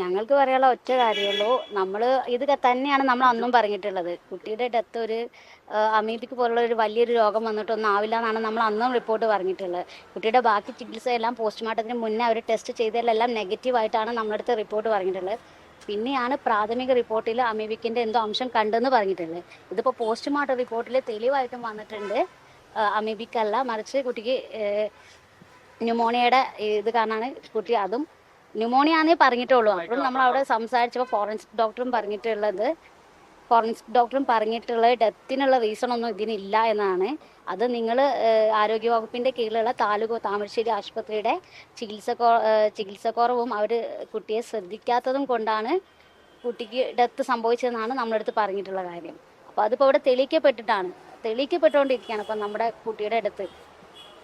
ഞങ്ങൾക്ക് പറയാനുള്ള ഒറ്റ കാര്യമുള്ളൂ. നമ്മൾ ഇത് തന്നെയാണ് നമ്മൾ അന്നും പറഞ്ഞിട്ടുള്ളത്. കുട്ടിയുടെ ഡെത്ത് ഒരു അമീബിക്ക് പോലുള്ള ഒരു വലിയൊരു രോഗം വന്നിട്ടൊന്നും ആവില്ല എന്നാണ് നമ്മൾ അന്നും റിപ്പോർട്ട് പറഞ്ഞിട്ടുള്ളത്. കുട്ടിയുടെ ബാക്കി ചികിത്സ എല്ലാം പോസ്റ്റ്മോർട്ടത്തിന് മുന്നേ അവർ ടെസ്റ്റ് ചെയ്തതിലെല്ലാം നെഗറ്റീവായിട്ടാണ് നമ്മളടുത്ത് റിപ്പോർട്ട് പറഞ്ഞിട്ടുള്ളത്. പിന്നെയാണ് പ്രാഥമിക റിപ്പോർട്ടിൽ അമീബിക്കിന്റെ എന്തോ അംശം കണ്ടെന്ന് പറഞ്ഞിട്ടുള്ളത്. ഇതിപ്പോൾ പോസ്റ്റ്മോർട്ടം റിപ്പോർട്ടിൽ തെളിവായിട്ടും വന്നിട്ടുണ്ട്. അമീബിക്കല്ല. മറിച്ച് കുട്ടിക്ക് ന്യൂമോണിയയുടെ ഇത് കാരണമാണ് കുട്ടി അതും ന്യൂമോണിയാന്നേ പറഞ്ഞിട്ടുള്ളൂ. അപ്പോൾ നമ്മൾ അവിടെ സംസാരിച്ചപ്പോൾ ഫോറൻസിക് ഡോക്ടറും പറഞ്ഞിട്ടുള്ളത്. ഫോറൻസിക് ഡോക്ടറും പറഞ്ഞിട്ടുള്ളത് ഡെത്തിനുള്ള റീസൺ ഒന്നും ഇതിനില്ല എന്നാണ്. അത് നിങ്ങൾ ആരോഗ്യവകുപ്പിന്റെ കീഴിലുള്ള താലൂക്ക് താമരശ്ശേരി ആശുപത്രിയുടെ ചികിത്സ ചികിത്സക്കുറവും അവർ കുട്ടിയെ ശ്രദ്ധിക്കാത്തതും കൊണ്ടാണ് കുട്ടിക്ക് ഡെത്ത് സംഭവിച്ചതെന്നാണ് നമ്മളടുത്ത് പറഞ്ഞിട്ടുള്ള കാര്യം. അപ്പോൾ അതിപ്പോൾ അവിടെ തെളിയിക്കപ്പെട്ടിട്ടാണ്. തെളിയിക്കപ്പെട്ടുകൊണ്ടിരിക്കുകയാണ് അപ്പം നമ്മുടെ കുട്ടിയുടെ അടുത്ത്.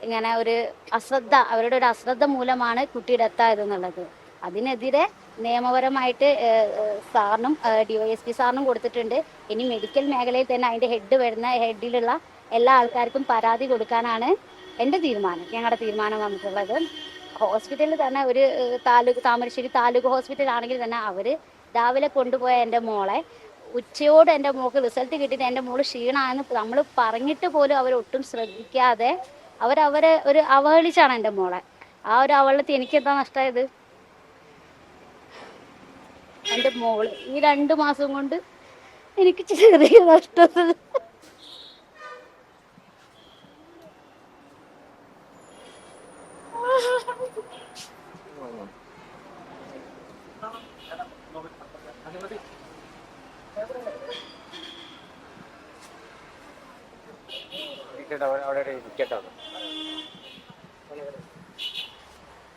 ഇങ്ങനെ ഒരു അശ്രദ്ധ അവരുടെ ഒരു അശ്രദ്ധ മൂലമാണ് കുട്ടി ഡെത്തായതെന്നുള്ളത്. അതിനെതിരെ നിയമപരമായിട്ട് സാറിനും ഡി വൈ എസ് പി സാറിനും കൊടുത്തിട്ടുണ്ട്. ഇനി മെഡിക്കൽ മേഖലയിൽ തന്നെ അതിന്റെ ഹെഡ് വരുന്ന ഹെഡിലുള്ള എല്ലാ ആൾക്കാർക്കും പരാതി കൊടുക്കാനാണ് എന്റെ തീരുമാനം ഞങ്ങളുടെ തീരുമാനം വന്നിട്ടുള്ളത്. ഹോസ്പിറ്റലിൽ തന്നെ ഒരു താലൂക്ക് താമരശ്ശേരി താലൂക്ക് ഹോസ്പിറ്റൽ ആണെങ്കിൽ തന്നെ അവർ രാവിലെ കൊണ്ടുപോയ എന്റെ മോളെ ഉച്ചയോട് എന്റെ മോൾക്ക് റിസൾട്ട് കിട്ടിയിട്ട് എന്റെ മോൾ ക്ഷീണമാണെന്ന് നമ്മൾ പറഞ്ഞിട്ട് പോലും അവർ ഒട്ടും ശ്രദ്ധിക്കാതെ അവരവരെ ഒരു അവഹേളിച്ചാണ് എന്റെ മോളെ. ആ ഒരു അവഹേളത്തിൽ എനിക്ക് എന്താ നഷ്ടമായത് എന്റെ മോൾ ഈ രണ്ട് മാസം കൊണ്ട് എനിക്ക് ചെറിയ നഷ്ടം ഇരിക്കട്ടെ, അവിടെ- അവിടെ ഇരിക്കട്ടെ അവിടെ.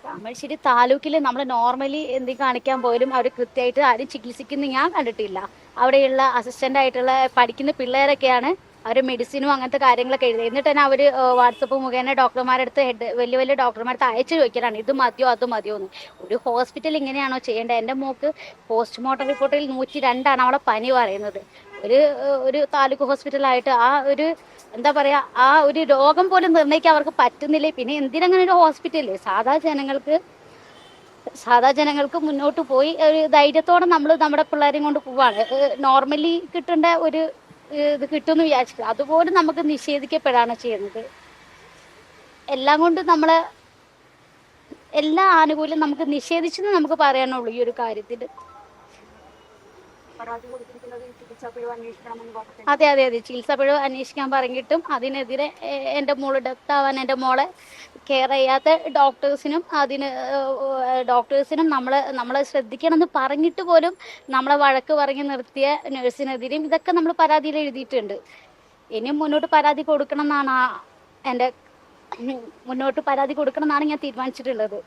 താമരശ്ശേരി താലൂക്കിൽ നമ്മൾ നോർമലി എന്ത് കാണിക്കാൻ പോലും അവർ കൃത്യമായിട്ട് ആരും ചികിത്സിക്കുന്ന ഞാൻ കണ്ടിട്ടില്ല. അവിടെയുള്ള അസിസ്റ്റന്റ് ആയിട്ടുള്ള പഠിക്കുന്ന പിള്ളേരൊക്കെയാണ് അവർ മെഡിസിനും അങ്ങനത്തെ കാര്യങ്ങളൊക്കെ എഴുതി എന്നിട്ട് തന്നെ അവർ വാട്സപ്പ് മുഖേന ഡോക്ടർമാരുടെ അടുത്ത് ഹെഡ് വലിയ വലിയ ഡോക്ടർമാരുടെ അടുത്ത് അയച്ചു ചോദിക്കലാണ് ഇത് മതിയോ അത് മതിയോ? എന്ന്. ഒരു ഹോസ്പിറ്റൽ ഇങ്ങനെയാണോ ചെയ്യേണ്ടത്? എന്റെ മോക്ക് പോസ്റ്റ്മോർട്ടം റിപ്പോർട്ടിൽ നൂറ്റി രണ്ടാണ് അവളെ പനി പറയുന്നത്. ഒരു ഒരു താലൂക്ക് ഹോസ്പിറ്റലായിട്ട് ആ ഒരു എന്താ പറയാ ആ ഒരു രോഗം പോലും നിർണയിക്കാൻ അവർക്ക് പറ്റുന്നില്ലേ? പിന്നെ എന്തിനങ്ങനെ ഒരു ഹോസ്പിറ്റൽ സാധാ ജനങ്ങൾക്ക് സാധാ ജനങ്ങൾക്ക് മുന്നോട്ട് പോയി ഒരു ധൈര്യത്തോടെ നമ്മൾ നമ്മുടെ പിള്ളേരെയും കൊണ്ട് പോവാണ്. നോർമലി കിട്ടേണ്ട ഒരു ഇത് കിട്ടുമെന്ന് വിചാരിച്ചു അതുപോലെ നമുക്ക് നിഷേധിക്കപ്പെടാണ് ചെയ്യുന്നത്. എല്ലാം കൊണ്ട് നമ്മളെ എല്ലാ ആനുകൂല്യം നമുക്ക് നിഷേധിച്ചെന്ന് നമുക്ക് പറയാനുള്ളൂ ഈ ഒരു കാര്യത്തിൽ അതെ അതെ അതെ. ചികിത്സാ പിഴവ് അന്വേഷിക്കാൻ പറഞ്ഞിട്ടും അതിനെതിരെ എന്റെ എന്റെ മോൾ ഡെത്ത് ആവാൻ എന്റെ മോളെ കെയർ ചെയ്യാത്ത ഡോക്ടേഴ്സിനും അതിന് ഡോക്ടേഴ്സിനും നമ്മളെ നമ്മളെ ശ്രദ്ധിക്കണമെന്ന് പറഞ്ഞിട്ട് പോലും നമ്മളെ വഴക്ക് പറഞ്ഞ് നിർത്തിയ നഴ്സിനെതിരെയും ഇതൊക്കെ നമ്മൾ പരാതിയിൽ എഴുതിയിട്ടുണ്ട്. ഇനിയും മുന്നോട്ട് പരാതി കൊടുക്കണം എന്നാണ് ആ എന്റെ മുന്നോട്ട് പരാതി കൊടുക്കണം എന്നാണ് ഞാൻ തീരുമാനിച്ചിട്ടുള്ളത്.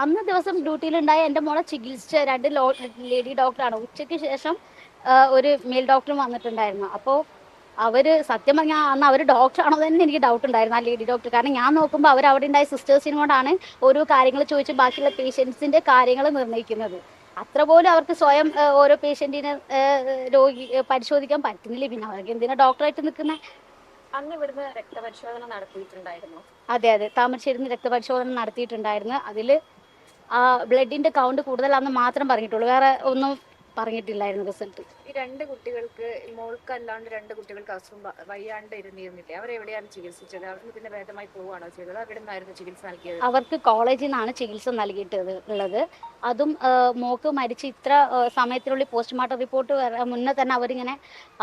അന്ന് ദിവസം ഡ്യൂട്ടിയിലുണ്ടായ എന്റെ മോളെ ചികിത്സിച്ച രണ്ട് ലേഡി ഡോക്ടറാണ്. ഉച്ചയ്ക്ക് ശേഷം ഒരു മെയിൽ ഡോക്ടറും വന്നിട്ടുണ്ടായിരുന്നു. അപ്പോൾ അവർ സത്യം പറഞ്ഞാൽ അന്ന് അവർ ഡോക്ടറാണോ തന്നെ എനിക്ക് ഡൗട്ട് ഉണ്ടായിരുന്നു ആ ലേഡി ഡോക്ടർ. കാരണം ഞാൻ നോക്കുമ്പോൾ അവർ അവിടെ ഉണ്ടായ സിസ്റ്റേഴ്സിനും കൊണ്ടാണ് ഓരോ കാര്യങ്ങൾ ചോദിച്ച് ബാക്കിയുള്ള പേഷ്യൻസിന്റെ കാര്യങ്ങൾ നിർണയിക്കുന്നത്. അത്ര പോലും അവർക്ക് സ്വയം ഓരോ പേഷ്യന്റിനെ രോഗി പരിശോധിക്കാൻ പറ്റുന്നില്ല. പിന്നെ അവർക്ക് എന്തിനാ ഡോക്ടറായിട്ട് നിൽക്കുന്നത് രക്തപരിശോധന നടത്തിയിട്ടുണ്ടായിരുന്നു. അതെ അതെ. താമരശ്ശേരിന്ന് രക്തപരിശോധന നടത്തിയിട്ടുണ്ടായിരുന്നു. അതിൽ ആ ബ്ലഡിന്റെ കൗണ്ട് കൂടുതലാണെന്ന് മാത്രം പറഞ്ഞിട്ടുള്ളൂ. വേറെ ഒന്നും പറഞ്ഞിട്ടില്ലായിരുന്നു റിസൾട്ട് ഈ രണ്ട് കുട്ടികൾക്ക് മോൾക്ക് അല്ലാണ്ട് രണ്ട് കുട്ടികൾക്ക് അസുഖം വയ്യാണ്ട് ഇരുന്നിരുന്നില്ലേ അവരെവിടെയാണ് ചികിത്സിച്ചത്? അവർക്ക് പിന്നെ ഭേദമായി പോവുകയാണോ ചെയ്തത്? അവിടെ നിന്നായിരുന്നു ചികിത്സ നൽകിയത്? അവർക്ക് കോളേജിൽ നിന്നാണ് ചികിത്സ നൽകിയിട്ട് ഉള്ളത്. അതും മോക്ക് മരിച്ച് ഇത്ര സമയത്തിനുള്ളിൽ പോസ്റ്റ്മോർട്ടം റിപ്പോർട്ട് മുന്നേ തന്നെ അവരിങ്ങനെ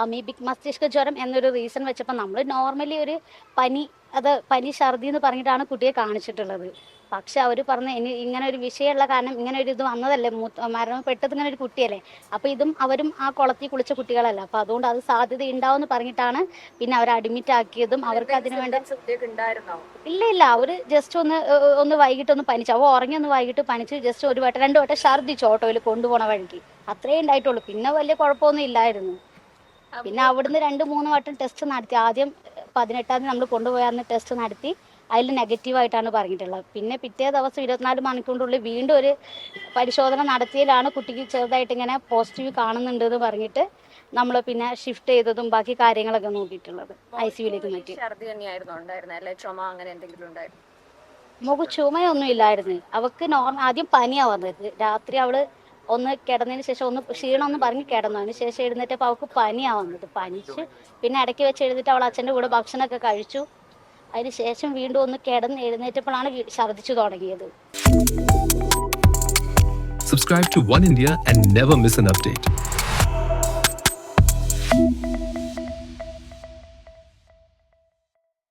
അമീബിക് മസ്തിഷ്ക ജ്വരം എന്നൊരു റീസൺ വെച്ചപ്പോൾ നമ്മൾ നോർമലി ഒരു പനി അത് പനി ഛർദി എന്ന് പറഞ്ഞിട്ടാണ് കുട്ടിയെ കാണിച്ചിട്ടുള്ളത്. പക്ഷെ അവർ പറഞ്ഞ ഇനി ഇങ്ങനെ ഒരു വിഷയമുള്ള കാരണം ഇങ്ങനെ ഒരു ഇത് വന്നതല്ലേ? മൂത്ത മരണപ്പെട്ടത് ഇങ്ങനെ ഒരു കുട്ടിയല്ലേ? അപ്പോൾ ഇതും അവരും ആ കുളത്തിൽ കുളിച്ച കുട്ടികളല്ല. അപ്പൊ അതുകൊണ്ട് അത് സാധ്യത ഉണ്ടാവും പറഞ്ഞിട്ടാണ് പിന്നെ അവർ അഡ്മിറ്റ് ആക്കിയതും അവർക്ക് അതിനു വേണ്ട ഇല്ല ഇല്ല. അവർ ജസ്റ്റ് ഒന്ന് ഒന്ന് വൈകിട്ട് ഒന്ന് പനിച്ചു. അവ ഉറങ്ങി ഒന്ന് വൈകിട്ട് പനിച്ച് ജസ്റ്റ് ഒരു വട്ടം രണ്ടു വട്ടം ഛർദ്ദിച്ചു ഓട്ടോയിൽ കൊണ്ടുപോണ വഴിക്ക്. അത്രേ ഉണ്ടായിട്ടുള്ളൂ. പിന്നെ വലിയ കുഴപ്പമൊന്നും ഇല്ലായിരുന്നു. പിന്നെ അവിടുന്ന് രണ്ട് മൂന്ന് വട്ടം ടെസ്റ്റ് നടത്തി. ആദ്യം പതിനെട്ടാം തീയതി നമ്മൾ കൊണ്ടുപോയാന്ന് ടെസ്റ്റ് നടത്തി. അതിൽ നെഗറ്റീവായിട്ടാണ് പറഞ്ഞിട്ടുള്ളത്. പിന്നെ പിറ്റേ ദിവസം ഇരുപത്തിനാല് മണിക്കൂറിനുള്ളിൽ വീണ്ടും ഒരു പരിശോധന നടത്തിയതിലാണ് കുട്ടിക്ക് ചെറുതായിട്ട് ഇങ്ങനെ പോസിറ്റീവ് കാണുന്നുണ്ട് എന്ന് പറഞ്ഞിട്ട് നമ്മൾ പിന്നെ ഷിഫ്റ്റ് ചെയ്തതും ബാക്കി കാര്യങ്ങളൊക്കെ നോക്കിയിട്ടുള്ളത്. ഐ സിയുലേക്ക് മാറ്റി. മുഖ ചുമയൊന്നും ഇല്ലായിരുന്നു. അവക്ക് നോർമൽ ആദ്യം പനിയാണ് വന്നത്. രാത്രി അവൾ ഒന്ന് കിടന്നതിന് ശേഷം ഒന്ന് ക്ഷീണം ഒന്ന് പറഞ്ഞ് കിടന്നു. അതിന് ശേഷം എഴുന്നേറ്റപ്പോൾ അവൾക്ക് പനിയാണ് വന്നത്. പനിച്ച് പിന്നെ ഇടയ്ക്ക് വെച്ച് എഴുന്നേറ്റ് അവൾ അച്ഛന്റെ കൂടെ ഭക്ഷണമൊക്കെ കഴിച്ചു. അതിനുശേഷം വീണ്ടും ഒന്ന് കിടന്ന് എഴുന്നേറ്റപ്പോഴാണ് ഛർദിച്ചു തുടങ്ങിയത് Subscribe to One India and never miss an update.